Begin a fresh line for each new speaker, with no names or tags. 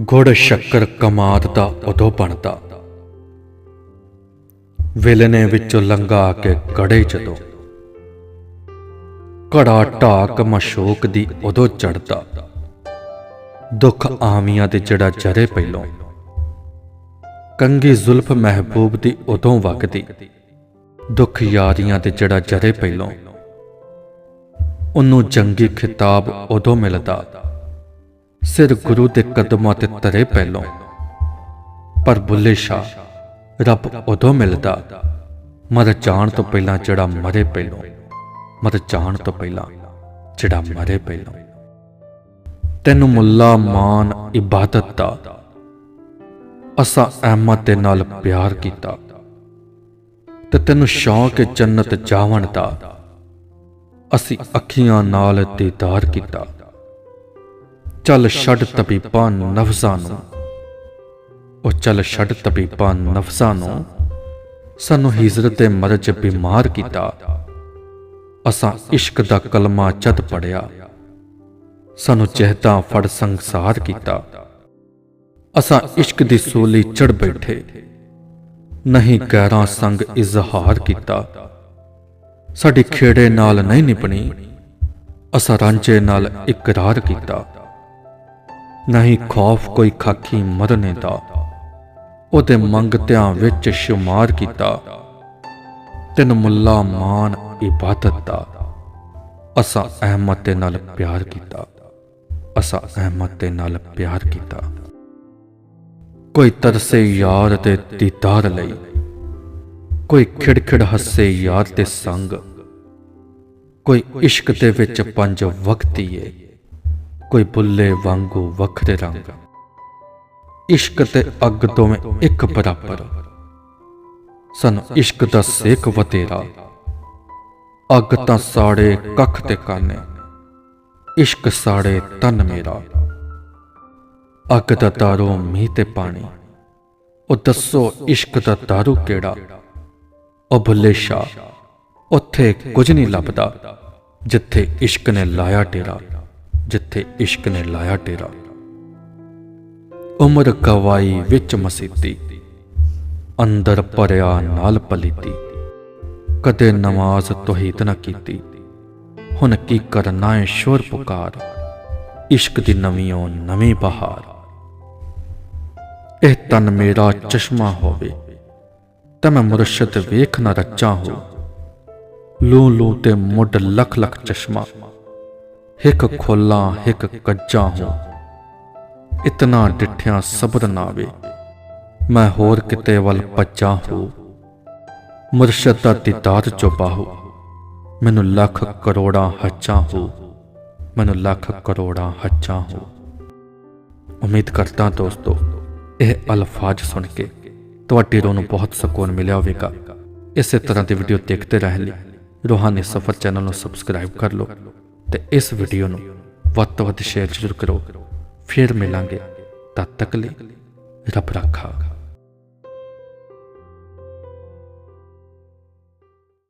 ਗੁੜ ਸ਼ੱਕਰ ਕਮਾਦ ਦਾ ਉਦੋਂ ਬਣਦਾ। ਵੇਲਣੇ ਵਿੱਚੋਂ ਲੰਗਾ ਕੇ ਗੜੇ ਜਦੋਂ। ਘੜਾ ਢਾਕ ਮਸ਼ੋਕ ਦੀ ਉਦੋਂ ਚੜਦਾ ਦੁੱਖ ਆਮੀਆਂ ਦੇ ਜੜਾ ਜਰੇ ਪਹਿਲੋਂ। ਕੰਗੀ ਜ਼ੁਲਫ ਮਹਿਬੂਬ ਦੀ ਉਦੋਂ ਵਗਦੀ। ਦੁੱਖ ਯਾਰੀਆਂ ਦੇ ਜੜਾ ਜਰੇ ਪਹਿਲੋਂ। ਉਹਨੂੰ ਜੰਗੀ ਖਿਤਾਬ ਉਦੋਂ ਮਿਲਦਾ। ਸਿਰ ਗੁਰੂ ਦੇ ਕਦਮਾਂ ਤੇ ਤਰੇ ਪਹਿਲੋਂ। ਪਰ ਬੁੱਲੇ ਸ਼ਾਹ, ਰੱਬ ਉਦੋਂ ਮਿਲਦਾ, ਮਰ ਜਾਣ ਤੋਂ ਪਹਿਲਾਂ ਜਿਹੜਾ ਮਰੇ ਪਹਿਲੋਂ, ਮਰ ਜਾਣ ਤੋਂ ਪਹਿਲਾਂ ਜਿਹੜਾ ਮਰੇ ਪਹਿਲੋਂ। ਤੈਨੂੰ ਮੁੱਲਾ ਮਾਨ ਇਬਾਦਤ ਦਾ, ਅਸਾਂ ਅਹਿਮਦ ਦੇ ਨਾਲ ਪਿਆਰ ਕੀਤਾ। ਤੇ ਤੈਨੂੰ ਸ਼ੌਕ ਹੈ ਜੰਨਤ ਜਾਵਣ ਦਾ, ਅਸੀਂ ਅੱਖੀਆਂ ਨਾਲ ਦੀਦਾਰ ਕੀਤਾ। ਚੱਲ ਛੱਡ ਤਬੀਬਾਂ ਨਫਜ਼ਾਂ ਨੂੰ ਉਹ ਚੱਲ ਛੱਡ ਤਬੀਬਾਂ ਨਫਜ਼ਾਂ ਨੂੰ ਸਾਨੂੰ ਹਿਜਰਤ ਦੇ ਮਰਜ ਬਿਮਾਰ ਕੀਤਾ। ਅਸਾਂ ਇਸ਼ਕ ਦਾ ਕਲਮਾ ਜਦ ਪੜਿਆ। ਸਾਨੂੰ ਚਹਿਤਾ ਫੜ ਸੰਸਾਰ ਕੀਤਾ। ਅਸਾਂ ਇਸ਼ਕ ਦੀ ਸੋਲੀ ਚੜ ਬੈਠੇ। ਨਹੀਂ ਗੈਰਾਂ ਸੰਗ ਇਜ਼ਹਾਰ ਕੀਤਾ। ਸਾਡੀ ਖੇੜੇ ਨਾਲ ਨਹੀਂ ਨਿਪਣੀ। ਅਸਾਂ ਰਾਂਝੇ ਨਾਲ ਇਕਰਾਰ ਕੀਤਾ। ਨਹੀਂ ਖੌਫ ਕੋਈ ਖਾਕੀ ਮਰਨੇ ਦਾ। ਉਹਦੇ ਮੰਗਤਿਆਂ ਵਿੱਚ ਸ਼ੁਮਾਰ ਕੀਤਾ। ਤੈਨੂੰ ਮੁੱਲਾ ਮਾਨ ਇਬਾਦਤ ਦਾ। ਅਸਾਂ ਅਹਿਮਦ ਦੇ ਨਾਲ ਪਿਆਰ ਕੀਤਾ। ਅਸਾਂ ਅਹਿਮਦ ਦੇ ਨਾਲ ਪਿਆਰ ਕੀਤਾ। ਕੋਈ ਤਰਸੇ ਯਾਰ ਤੇ ਦੀਦਾਰ ਲਈ। ਕੋਈ ਖਿੜਖਿੜ ਹੱਸੇ ਯਾਰ ਤੇ ਸੰਗ। ਕੋਈ ਇਸ਼ਕ ਦੇ ਵਿੱਚ ਪੰਜ ਵਕਤੀ ਏ ਕੋਈ ਬੁੱਲੇ ਵਾਂਗੂ ਵੱਖਰੇ ਰੰਗ। ਇਸ਼ਕ ਤੇ ਅੱਗ ਦੋਵੇਂ ਇੱਕ ਬਰਾਬਰ। ਸਾਨੂੰ ਇਸ਼ਕ ਦਾ ਸੇਕ ਵਤੇਰਾ ਅੱਗ ਤਾਂ ਸਾੜੇ ਕੱਖ ਤੇ ਕਾਨੇ। ਇਸ਼ਕ ਸਾੜੇ ਤਨ ਮੇਰਾ। ਅੱਗ ਦਾ ਦਾਰੂ ਮੀਂਹ ਤੇ ਪਾਣੀ। ਉਹ ਦੱਸੋ ਇਸ਼ਕ ਦਾ ਦਾਰੂ ਕਿਹੜਾ? ਉਹ ਭੁੱਲੇ ਸ਼ਾ ਉੱਥੇ ਕੁਝ ਨਹੀਂ ਲੱਭਦਾ, ਜਿੱਥੇ ਇਸ਼ਕ ਨੇ ਲਾਇਆ ਡੇਰਾ। ਜਿੱਥੇ ਇਸ਼ਕ ਨੇ ਲਾਇਆ ਡੇਰਾ ਉਮਰ ਗਵਾਈ ਵਿੱਚ ਮਸੀਤੀ, ਅੰਦਰ ਭਰਿਆ ਨਾਲ ਪਲੀਤੀ। ਕਦੇ ਨਮਾਜ਼ ਤੋਹੀਦ ਨਾ ਕੀਤੀ, ਹੁਣ ਕੀ ਕਰਨਾ ਹੈ ਸ਼ੋਰ ਪੁਕਾਰ। ਇਸ਼ਕ ਦੀ ਨਵੀਂ ਨਵੀਂ ਬਹਾਰ। ਇਹ ਤਨ ਮੇਰਾ ਚਸ਼ਮਾ ਹੋਵੇ, ਤਾਂ ਮੈਂ ਮੁਰਸ਼ਦ ਵੇਖ ਨਾ ਰੱਚਾਂ ਹੋ। ਲੂ ਲੂ ਤੇ ਮੁੱਢ ਲੱਖ ਲੱਖ ਚਸ਼ਮਾ। ਇੱਕ ਖੋਲਾਂ ਹਿੱਕ ਕੱਜਾ ਹੋ। ਇਤਨਾ ਡਿਠਿਆ ਸਬਰ ਨਾਵੇ ਮੈਂ ਹੋਰ ਕਿਤੇ ਵੱਲ ਭੱਜਾਂ ਹੋ। ਮੁਰਸ਼ਦ ਦਾ ਦੀਦਾਰ ਚੋ ਬਾਹੂ ਮੈਨੂੰ ਲੱਖ ਕਰੋੜਾਂ ਹੱਜਾਂ ਹੋ। ਮੈਨੂੰ ਲੱਖ ਕਰੋੜਾਂ ਹੱਜਾਂ ਹੋ। ਉਮੀਦ ਕਰਦਾ ਦੋਸਤੋ, ਇਹ ਅਲਫਾਜ਼ ਸੁਣ ਕੇ ਤੁਹਾਡੀ ਰੋਹ ਨੂੰ ਬਹੁਤ ਸਕੂਨ ਮਿਲਿਆ ਹੋਵੇਗਾ। ਇਸੇ ਤਰ੍ਹਾਂ ਦੀ ਵੀਡੀਓ ਦੇਖਦੇ ਰਹਿਣ ਲਈ ਰੋਹਾਨੀ ਸਫਰ ਚੈਨਲ ਨੂੰ ਸਬਸਕ੍ਰਾਈਬ ਕਰ ਲਓ। ਤੇ ਇਸ ਵੀਡੀਓ ਨੂੰ ਵੱਧ ਤੋਂ ਵੱਧ ਸ਼ੇਅਰ ਜ਼ਰੂਰ ਕਰੋ। ਫਿਰ ਮਿਲਾਂਗੇ ਤਦ ਤੱਕ ਲਈ ਰੱਬ ਰੱਖਾ।